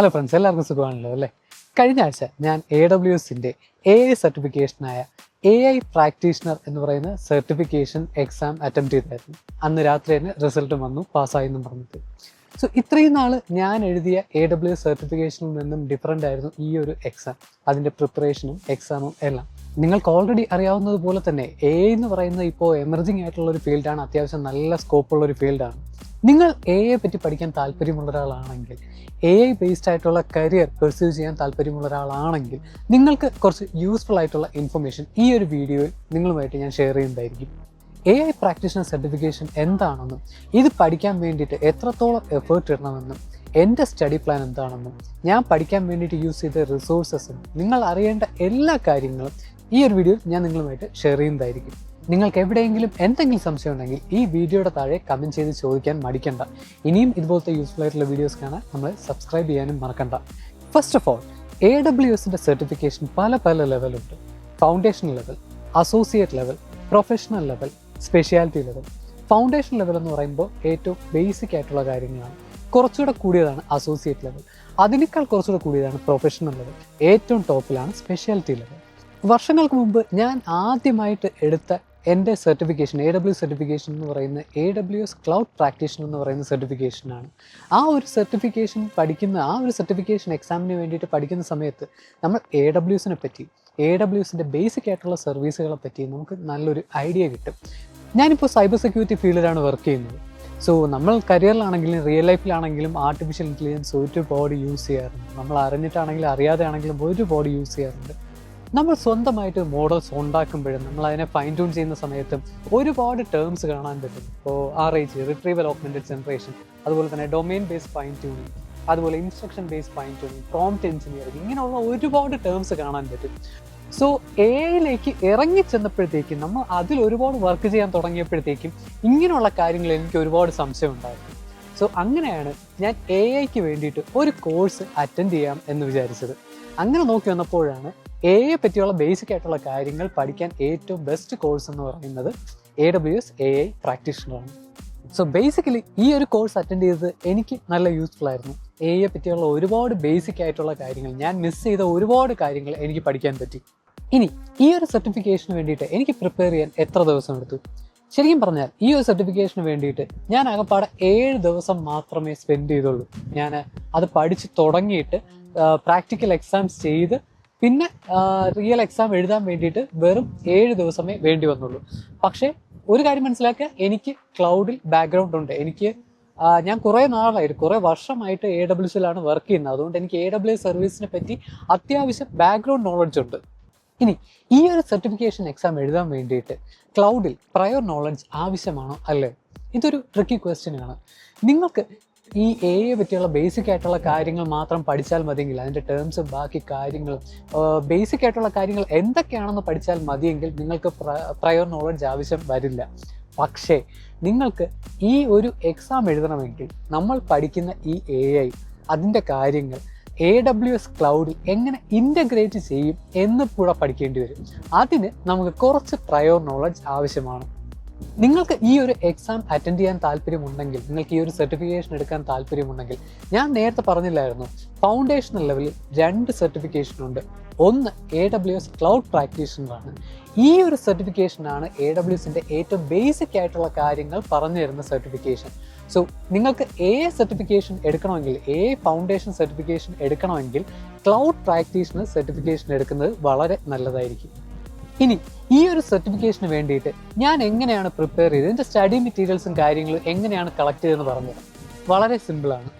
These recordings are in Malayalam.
ഹലോ ഫ്രണ്ട്സ് എല്ലാവർക്കും സുഖമാണല്ലോ അല്ലേ? കഴിഞ്ഞ ആഴ്ച ഞാൻ എ ഡബ്ല്യു എസിന്റെ എ ഐ സർട്ടിഫിക്കേഷനായ എ ഐ പ്രാക്ടീഷണർ എന്ന് പറയുന്ന സർട്ടിഫിക്കേഷൻ എക്സാം അറ്റംപ്റ്റ് ചെയ്തായിരുന്നു. അന്ന് രാത്രി തന്നെ റിസൾട്ട് വന്നു പാസ്സായി എന്നും പറഞ്ഞിട്ട്. സോ ഇത്രയും നാൾ ഞാൻ എഴുതിയ എ ഡബ്ല്യു സർട്ടിഫിക്കേഷനിൽ നിന്നും ഡിഫറെന്റ് ആയിരുന്നു ഈ ഒരു എക്സാം അതിന്റെ പ്രിപ്പറേഷനും എക്സാമും എല്ലാം. നിങ്ങൾക്ക് ഓൾറെഡി അറിയാവുന്നത് പോലെ തന്നെ എ എന്ന് പറയുന്നത് ഇപ്പോൾ എമർജിങ് ആയിട്ടുള്ള ഒരു ഫീൽഡാണ് അത്യാവശ്യം നല്ല സ്കോപ്പുള്ള ഒരു ഫീൽഡാണ് നിങ്ങൾ എ എ പറ്റി പഠിക്കാൻ താല്പര്യമുള്ള ഒരാളാണെങ്കിൽ എ ഐ ബേസ്ഡ് ആയിട്ടുള്ള കരിയർ പെർസ്യൂ ചെയ്യാൻ താല്പര്യമുള്ള ഒരാളാണെങ്കിൽ നിങ്ങൾക്ക് കുറച്ച് യൂസ്ഫുൾ ആയിട്ടുള്ള ഇൻഫർമേഷൻ ഈ ഒരു വീഡിയോയിൽ നിങ്ങളുമായിട്ട് ഞാൻ ഷെയർ ചെയ്യുന്നതായിരിക്കും. എ ഐ പ്രാക്ടീഷണർ സർട്ടിഫിക്കേഷൻ എന്താണെന്നും ഇത് പഠിക്കാൻ വേണ്ടിയിട്ട് എത്രത്തോളം എഫേർട്ട് ഇടണമെന്നും എന്റെ സ്റ്റഡി പ്ലാൻ എന്താണെന്നും ഞാൻ പഠിക്കാൻ വേണ്ടിയിട്ട് യൂസ് ചെയ്ത റിസോഴ്സസും നിങ്ങൾ അറിയേണ്ട എല്ലാ കാര്യങ്ങളും ഈ ഒരു വീഡിയോ ഞാൻ നിങ്ങളുമായിട്ട് ഷെയർ ചെയ്യുന്നതായിരിക്കും. നിങ്ങൾക്ക് എവിടെയെങ്കിലും എന്തെങ്കിലും സംശയം ഉണ്ടെങ്കിൽ ഈ വീഡിയോയുടെ താഴെ കമന്റ് ചെയ്ത് ചോദിക്കാൻ മടിക്കണ്ട. ഇനിയും ഇതുപോലത്തെ യൂസ്ഫുൾ ആയിട്ടുള്ള വീഡിയോസ് കാണാൻ നമ്മൾ സബ്സ്ക്രൈബ് ചെയ്യാനും മറക്കണ്ട. First of all A W എസിന്റെ സർട്ടിഫിക്കേഷൻ പല പല ലെവലുണ്ട് foundation level associate level professional level speciality level foundation level എന്ന് പറയുമ്പോൾ ഏറ്റവും ബേസിക് ആയിട്ടുള്ള കാര്യങ്ങളാണ്. കുറച്ചുകൂടെ കൂടിയതാണ് അസോസിയേറ്റ് ലെവൽ അതിനേക്കാൾ കുറച്ചുകൂടെ കൂടിയതാണ് പ്രൊഫഷണൽ ലെവൽ ഏറ്റവും ടോപ്പിലാണ് സ്പെഷ്യാലിറ്റി ലെവൽ വർഷങ്ങൾക്ക് മുമ്പ് ഞാൻ ആദ്യമായിട്ട് എടുത്ത എന്റെ സർട്ടിഫിക്കേഷൻ എ ഡബ്ല്യു സർട്ടിഫിക്കേഷൻ എന്ന് പറയുന്ന A W S cloud practitioner എന്ന് പറയുന്ന സർട്ടിഫിക്കേഷനാണ് ആ ഒരു സർട്ടിഫിക്കേഷൻ പഠിക്കുന്ന ആ ഒരു സർട്ടിഫിക്കേഷൻ എക്സാമിന് വേണ്ടിയിട്ട് പഠിക്കുന്ന സമയത്ത് നമ്മൾ എ ഡബ്ല്യു എസിനെ പറ്റി എ ഡബ്ല്യു എസിന്റെ ബേസിക് ആയിട്ടുള്ള സർവീസുകളെ പറ്റി നമുക്ക് നല്ലൊരു ഐഡിയ കിട്ടും. ഞാനിപ്പോൾ സൈബർ സെക്യൂരിറ്റി ഫീൽഡിലാണ് വർക്ക് ചെയ്യുന്നത്. സോ നമ്മൾ കരിയറിലാണെങ്കിലും റിയൽ ലൈഫിലാണെങ്കിലും ആർട്ടിഫിഷ്യൽ ഇന്റലിജൻസ് ഒരുപാട് യൂസ് ചെയ്യാറുണ്ട്. നമ്മൾ അറിഞ്ഞിട്ടാണെങ്കിലും അറിയാതെ ആണെങ്കിലും ഒരുപാട് യൂസ് ചെയ്യാറുണ്ട്. നമ്മൾ സ്വന്തമായിട്ട് മോഡൽസ് ഉണ്ടാക്കുമ്പോഴും നമ്മൾ അതിനെ ഫൈൻ ട്യൂൺ ചെയ്യുന്ന സമയത്ത് ഒരുപാട് ടേംസ് കാണാൻ പറ്റും. ഇപ്പോൾ R I G retrieval augmented generation അതുപോലെ തന്നെ ഡൊമൈൻ ബേസ്ഡ് ഫൈൻ ട്യൂണിങ് അതുപോലെ instruction based fine tuning prompt engineering ഇങ്ങനെയുള്ള ഒരുപാട് ടേംസ് കാണാൻ പറ്റും. സോ എയിലേക്ക് ഇറങ്ങി ചെന്നപ്പോഴത്തേക്കും നമ്മൾ അതിൽ ഒരുപാട് വർക്ക് ചെയ്യാൻ തുടങ്ങിയപ്പോഴത്തേക്കും ഇങ്ങനെയുള്ള കാര്യങ്ങൾ എനിക്ക് ഒരുപാട് സംശയം ഉണ്ടായിരുന്നു. സോ അങ്ങനെയാണ് ഞാൻ എ ഐക്ക് വേണ്ടിയിട്ട് ഒരു കോഴ്സ് അറ്റൻഡ് ചെയ്യാം എന്ന് വിചാരിച്ചത്. അങ്ങനെ നോക്കി വന്നപ്പോഴാണ് എ ഐയെ പറ്റിയുള്ള ബേസിക് ആയിട്ടുള്ള കാര്യങ്ങൾ പഠിക്കാൻ ഏറ്റവും ബെസ്റ്റ് കോഴ്സ് എന്ന് പറയുന്നത് A W S A I പ്രാക്ടീഷണറാണ് so basically ഈ ഒരു കോഴ്സ് അറ്റൻഡ് ചെയ്തത് എനിക്ക് നല്ല യൂസ്ഫുൾ ആയിരുന്നു. എ ഐയെ പറ്റിയുള്ള ഒരുപാട് ബേസിക് ആയിട്ടുള്ള കാര്യങ്ങൾ ഞാൻ മിസ് ചെയ്ത ഒരുപാട് കാര്യങ്ങൾ എനിക്ക് പഠിക്കാൻ പറ്റി. ഇനി ഈ ഒരു സർട്ടിഫിക്കേഷന് വേണ്ടിയിട്ട് എനിക്ക് പ്രിപ്പയർ ചെയ്യാൻ എത്ര ദിവസം എടുത്തു? ശരിക്കും പറഞ്ഞാൽ ഈ ഒരു സർട്ടിഫിക്കേഷന് വേണ്ടിയിട്ട് ഞാൻ ആകപ്പാടെ ഏഴ് ദിവസം മാത്രമേ സ്പെൻഡ് ചെയ്തുള്ളൂ. ഞാൻ അത് പഠിച്ച് തുടങ്ങിയിട്ട് പ്രാക്ടിക്കൽ എക്സാംസ് ചെയ്ത് പിന്നെ റിയൽ എക്സാം എഴുതാൻ വേണ്ടിയിട്ട് വെറും ഏഴ് ദിവസമേ വേണ്ടി വന്നുള്ളൂ. പക്ഷേ ഒരു കാര്യം മനസ്സിലാക്കുക എനിക്ക് ക്ലൗഡിൽ ബാക്ക്ഗ്രൗണ്ട് ഉണ്ട്. എനിക്ക് ഞാൻ കുറേ നാളായിട്ട് കുറേ വർഷമായിട്ട് എ ഡബ്ല്യു സിയിലാണ് വർക്ക് ചെയ്യുന്നത്. അതുകൊണ്ട് എനിക്ക് എ ഡബ്ല്യു സർവീസിനെ പറ്റി അത്യാവശ്യം ബാക്ക്ഗ്രൗണ്ട് നോളജ് ഉണ്ട്. ഇനി ഈ ഒരു സർട്ടിഫിക്കേഷൻ എക്സാം എഴുതാൻ വേണ്ടിയിട്ട് ക്ലൗഡിൽ പ്രയർ നോളജ് ആവശ്യമാണോ? അല്ലേ? ഇതൊരു ട്രിക്കി ക്വസ്റ്റ്യൻ ആണ്. നിങ്ങൾക്ക് ഈ എ ഐയെ പറ്റിയുള്ള ബേസിക് ആയിട്ടുള്ള കാര്യങ്ങൾ മാത്രം പഠിച്ചാൽ മതിയെങ്കിൽ അതിന്റെ ടേംസും ബാക്കി കാര്യങ്ങളും ബേസിക് ആയിട്ടുള്ള കാര്യങ്ങൾ എന്തൊക്കെയാണെന്ന് പഠിച്ചാൽ മതിയെങ്കിൽ നിങ്ങൾക്ക് പ്രയർ നോളജ് ആവശ്യം വരില്ല. പക്ഷേ നിങ്ങൾക്ക് ഈ ഒരു എക്സാം എഴുതണമെങ്കിൽ നമ്മൾ പഠിക്കുന്ന ഈ എ ഐ അതിന്റെ കാര്യങ്ങൾ എ ഡബ്ല്യു എസ് ക്ലൗഡിൽ എങ്ങനെ ഇന്റഗ്രേറ്റ് ചെയ്യും എന്ന് കൂടെ പഠിക്കേണ്ടി വരും. അതിന് നമുക്ക് കുറച്ച് പ്രയോർ നോളജ് ആവശ്യമാണ്. നിങ്ങൾക്ക് ഈ ഒരു എക്സാം അറ്റൻഡ് ചെയ്യാൻ താല്പര്യമുണ്ടെങ്കിൽ നിങ്ങൾക്ക് ഈ ഒരു സർട്ടിഫിക്കേഷൻ എടുക്കാൻ താല്പര്യമുണ്ടെങ്കിൽ ഞാൻ നേരത്തെ പറഞ്ഞില്ലായിരുന്നു ഫൗണ്ടേഷണൽ ലെവലിൽ രണ്ട് സർട്ടിഫിക്കേഷൻ ഉണ്ട്. ഒന്ന് എ ഡബ്ല്യു എസ് ക്ലൗഡ് പ്രാക്ടീഷണറാണ് ഈ ഒരു സർട്ടിഫിക്കേഷനാണ് എ ഡബ്ല്യു എസിന്റെ ഏറ്റവും ബേസിക് ആയിട്ടുള്ള കാര്യങ്ങൾ പറഞ്ഞു തരുന്ന സർട്ടിഫിക്കേഷൻ സോ നിങ്ങൾക്ക് എ സർട്ടിഫിക്കേഷൻ എടുക്കണമെങ്കിൽ എ ഫൗണ്ടേഷൻ സർട്ടിഫിക്കേഷൻ എടുക്കണമെങ്കിൽ ക്ലൗഡ് പ്രാക്ടീഷണർ സർട്ടിഫിക്കേഷൻ എടുക്കുന്നത് വളരെ നല്ലതായിരിക്കും. ഇനി ഈ ഒരു സർട്ടിഫിക്കേഷന് വേണ്ടിയിട്ട് ഞാൻ എങ്ങനെയാണ് പ്രിപ്പയർ ചെയ്തത്? എന്റെ സ്റ്റഡി മെറ്റീരിയൽസും കാര്യങ്ങളും എങ്ങനെയാണ് കളക്ട് ചെയ്തതെന്ന് പറഞ്ഞത് വളരെ സിമ്പിളാണ്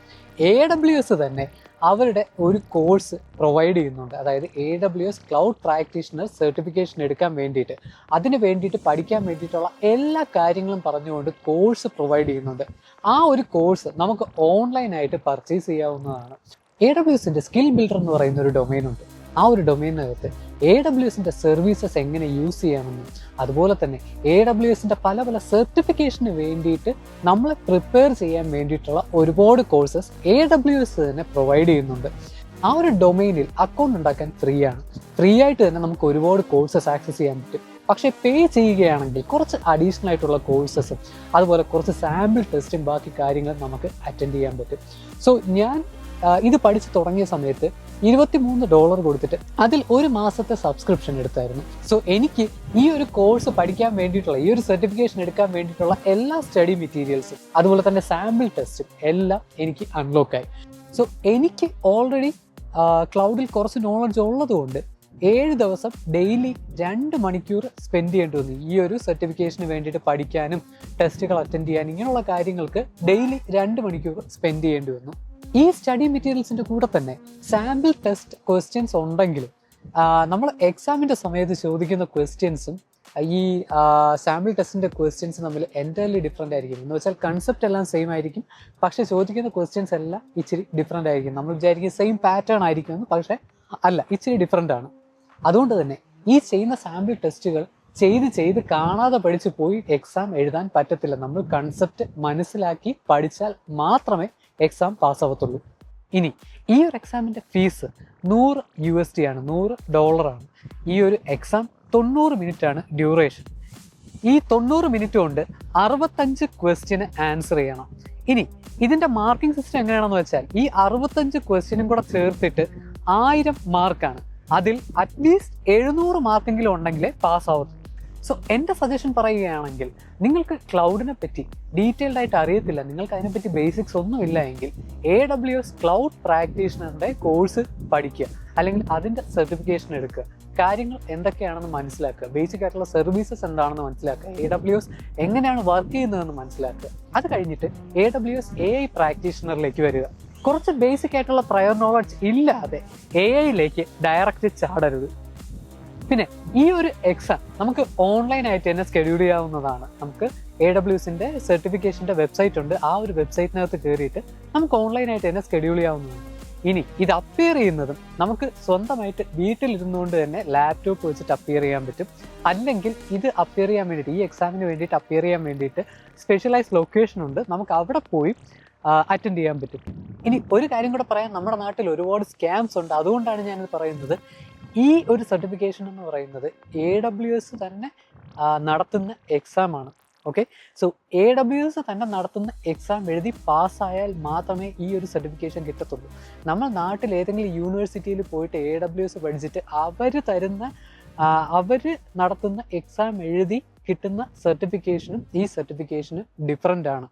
എ ഡബ്ല്യു എസ് തന്നെ അവരുടെ ഒരു കോഴ്സ് പ്രൊവൈഡ് ചെയ്യുന്നുണ്ട്. അതായത് A W S cloud practitioner certification എടുക്കാൻ വേണ്ടിയിട്ട്. അതിന് വേണ്ടിയിട്ട് പഠിക്കാൻ വേണ്ടിയിട്ടുള്ള എല്ലാ കാര്യങ്ങളും പറഞ്ഞുകൊണ്ട് കോഴ്സ് പ്രൊവൈഡ് ചെയ്യുന്നുണ്ട്. ആ ഒരു കോഴ്സ് നമുക്ക് ഓൺലൈനായിട്ട് പർച്ചേസ് ചെയ്യാവുന്നതാണ്. എ ഡബ്ല്യു എസിന്റെ സ്കിൽ ബിൽഡർ എന്ന് പറയുന്ന ഒരു ഡൊമൈനുണ്ട് ആ ഒരു ഡൊമൈനകത്ത് എ ഡബ്ല്യു എസിന്റെ സർവീസസ് എങ്ങനെ യൂസ് ചെയ്യാമെന്നും അതുപോലെ തന്നെ എ ഡബ്ല്യു എസിന്റെ പല പല സർട്ടിഫിക്കേഷന് വേണ്ടിയിട്ട് നമ്മളെ പ്രിപ്പയർ ചെയ്യാൻ വേണ്ടിയിട്ടുള്ള ഒരുപാട് കോഴ്സസ് എ ഡബ്ല്യു എസ് തന്നെ പ്രൊവൈഡ് ചെയ്യുന്നുണ്ട്. ആ ഒരു ഡൊമൈനിൽ അക്കൗണ്ട് ഉണ്ടാക്കാൻ ഫ്രീ ആണ്. ഫ്രീ ആയിട്ട് തന്നെ നമുക്ക് ഒരുപാട് കോഴ്സസ് ആക്സസ് ചെയ്യാൻ പറ്റും. പക്ഷേ പേ ചെയ്യുകയാണെങ്കിൽ കുറച്ച് അഡീഷണൽ ആയിട്ടുള്ള കോഴ്സസും അതുപോലെ കുറച്ച് സാമ്പിൾ ടെസ്റ്റും ബാക്കി കാര്യങ്ങളും നമുക്ക് അറ്റൻഡ് ചെയ്യാൻ പറ്റും. സോ ഞാൻ ഇത് പഠിച്ചു തുടങ്ങിയ സമയത്ത് ഇരുപത്തിമൂന്ന് ഡോളർ കൊടുത്തിട്ട് അതിൽ ഒരു മാസത്തെ സബ്സ്ക്രിപ്ഷൻ എടുത്തായിരുന്നു. സോ എനിക്ക് ഈ ഒരു കോഴ്സ് പഠിക്കാൻ വേണ്ടിയിട്ടുള്ള ഈ ഒരു സർട്ടിഫിക്കേഷൻ എടുക്കാൻ വേണ്ടിയിട്ടുള്ള എല്ലാ സ്റ്റഡി മെറ്റീരിയൽസും അതുപോലെ തന്നെ സാമ്പിൾ ടെസ്റ്റും എല്ലാം എനിക്ക് അൺലോക്കായി സോ എനിക്ക് ഓൾറെഡി ക്ലൗഡിൽ കുറച്ച് നോളജ് ഉള്ളതുകൊണ്ട് ഏഴ് ദിവസം ഡെയിലി രണ്ട് മണിക്കൂർ സ്പെൻഡ് ചെയ്യേണ്ടി വന്നു. ഈ ഒരു സർട്ടിഫിക്കേഷന് വേണ്ടിയിട്ട് പഠിക്കാനും ടെസ്റ്റുകൾ അറ്റൻഡ് ചെയ്യാനും ഇങ്ങനെയുള്ള കാര്യങ്ങൾക്ക് ഡെയിലി രണ്ട് മണിക്കൂർ സ്പെൻഡ് ചെയ്യേണ്ടി വന്നു. ഈ സ്റ്റഡി മെറ്റീരിയൽസിന്റെ കൂടെ തന്നെ സാമ്പിൾ ടെസ്റ്റ് ക്വസ്റ്റ്യൻസ് ഉണ്ടെങ്കിലും നമ്മൾ എക്സാമിന്റെ സമയത്ത് ചോദിക്കുന്ന ക്വസ്റ്റ്യൻസും ഈ സാമ്പിൾ ടെസ്റ്റിന്റെ ക്വസ്റ്റ്യൻസ് തമ്മിൽ എന്റയർലി ഡിഫറെന്റ് ആയിരിക്കും. എന്ന് വെച്ചാൽ കൺസെപ്റ്റ് എല്ലാം സെയിം ആയിരിക്കും. പക്ഷേ ചോദിക്കുന്ന ക്വസ്റ്റ്യൻസ് എല്ലാം ഇച്ചിരി ഡിഫറെന്റ് ആയിരിക്കും. നമ്മൾ വിചാരിക്കും സെയിം പാറ്റേൺ ആയിരിക്കുമെന്ന് പക്ഷേ അല്ല ഇച്ചിരി ഡിഫറെന്റ് ആണ്. അതുകൊണ്ട് തന്നെ ഈ ചെയ്യുന്ന സാമ്പിൾ ടെസ്റ്റുകൾ ചെയ്ത് ചെയ്ത് കാണാതെ പഠിച്ചു പോയി എക്സാം എഴുതാൻ പറ്റത്തില്ല. നമ്മൾ കൺസെപ്റ്റ് മനസ്സിലാക്കി പഠിച്ചാൽ മാത്രമേ എക്സാം പാസ്സാവത്തുള്ളൂ ഇനി ഈ ഒരു എക്സാമിന്റെ ഫീസ് നൂറ് യു എസ് ടി ആണ് നൂറ് ഡോളറാണ് ഈ ഒരു എക്സാം തൊണ്ണൂറ് മിനിറ്റ് ആണ് ഡ്യൂറേഷൻ ഈ തൊണ്ണൂറ് മിനിറ്റ് കൊണ്ട് അറുപത്തഞ്ച് ക്വസ്റ്റ്യന് ആൻസർ ചെയ്യണം. ഇനി ഇതിന്റെ മാർക്കിംഗ് സിസ്റ്റം എങ്ങനെയാണെന്ന് വെച്ചാൽ ഈ അറുപത്തഞ്ച് ക്വസ്റ്റ്യനും കൂടെ ചേർത്തിട്ട് ആയിരം മാർക്കാണ് അതിൽ അറ്റ്ലീസ്റ്റ് എഴുന്നൂറ് മാർക്കെങ്കിലും ഉണ്ടെങ്കിലേ പാസ് ആവത്തുള്ളൂ. സോ എന്റെ സജഷൻ പറയുകയാണെങ്കിൽ നിങ്ങൾക്ക് ക്ലൗഡിനെ പറ്റി ഡീറ്റെയിൽഡ് ആയിട്ട് അറിയത്തില്ല. നിങ്ങൾക്ക് അതിനെപ്പറ്റി ബേസിക്സ് ഒന്നും ഇല്ല എങ്കിൽ എ ഡബ്ല്യു എസ് ക്ലൗഡ് പ്രാക്ടീഷണറിന്റെ കോഴ്സ് പഠിക്കുക. അല്ലെങ്കിൽ അതിന്റെ സർട്ടിഫിക്കേഷൻ എടുക്കുക. കാര്യങ്ങൾ എന്തൊക്കെയാണെന്ന് മനസ്സിലാക്കുക. ബേസിക് ആയിട്ടുള്ള സർവീസസ് എന്താണെന്ന് മനസ്സിലാക്കുക. എ ഡബ്ല്യു എസ് എങ്ങനെയാണ് വർക്ക് ചെയ്യുന്നതെന്ന് മനസ്സിലാക്കുക. അത് കഴിഞ്ഞിട്ട് A W S A I പ്രാക്ടീഷണറിലേക്ക് വരിക. കുറച്ച് ബേസിക് ആയിട്ടുള്ള പ്രയർ നോളജ് ഇല്ലാതെ എ ഐയിലേക്ക് ഡയറക്റ്റ് ചാടരുത്. പിന്നെ ഈ ഒരു എക്സാം നമുക്ക് ഓൺലൈനായിട്ട് തന്നെ സ്കെഡ്യൂൾ ചെയ്യാവുന്നതാണ്. നമുക്ക് എ ഡബ്ല്യു സർട്ടിഫിക്കേഷന്റെ സർട്ടിഫിക്കേഷന്റെ വെബ്സൈറ്റ് ഉണ്ട്. ആ ഒരു വെബ്സൈറ്റിനകത്ത് കയറിയിട്ട് നമുക്ക് ഓൺലൈനായിട്ട് തന്നെ സ്കെഡ്യൂൾ ചെയ്യാവുന്നതാണ്. ഇനി ഇത് അപ്പിയർ ചെയ്യുന്നതും നമുക്ക് സ്വന്തമായിട്ട് വീട്ടിലിരുന്നുകൊണ്ട് തന്നെ ലാപ്ടോപ്പ് വെച്ചിട്ട് അപ്പിയർ ചെയ്യാൻ പറ്റും. അല്ലെങ്കിൽ ഇത് അപ്പിയർ ചെയ്യാൻ വേണ്ടിയിട്ട് ഈ എക്സാമിന് വേണ്ടിയിട്ട് അപ്പിയർ ചെയ്യാൻ വേണ്ടിയിട്ട് സ്പെഷ്യലൈസ് ലൊക്കേഷൻ ഉണ്ട്. നമുക്ക് അവിടെ പോയി അറ്റൻഡ് ചെയ്യാൻ പറ്റും. ഇനി ഒരു കാര്യം കൂടെ പറയാം. നമ്മുടെ നാട്ടിൽ ഒരുപാട് സ്കാംസ് ഉണ്ട്. അതുകൊണ്ടാണ് ഞാനിത് പറയുന്നത്. ഈ ഒരു സർട്ടിഫിക്കേഷൻ എന്ന് പറയുന്നത് എ ഡബ്ല്യു എസ് തന്നെ നടത്തുന്ന എക്സാം ആണ്. Okay so A W S തന്നെ നടത്തുന്ന എക്സാം എഴുതി പാസ്സായാൽ മാത്രമേ ഈ ഒരു സർട്ടിഫിക്കേഷൻ കിട്ടത്തുള്ളൂ. നമ്മൾ നാട്ടിൽ ഏതെങ്കിലും യൂണിവേഴ്സിറ്റിയിൽ പോയിട്ട് എ ഡബ്ല്യു എസ് പഠിച്ചിട്ട് അവർ തരുന്ന അവർ നടത്തുന്ന എക്സാം എഴുതി കിട്ടുന്ന സർട്ടിഫിക്കേഷനും ഈ സർട്ടിഫിക്കേഷനും ഡിഫറെന്റ് ആണ്.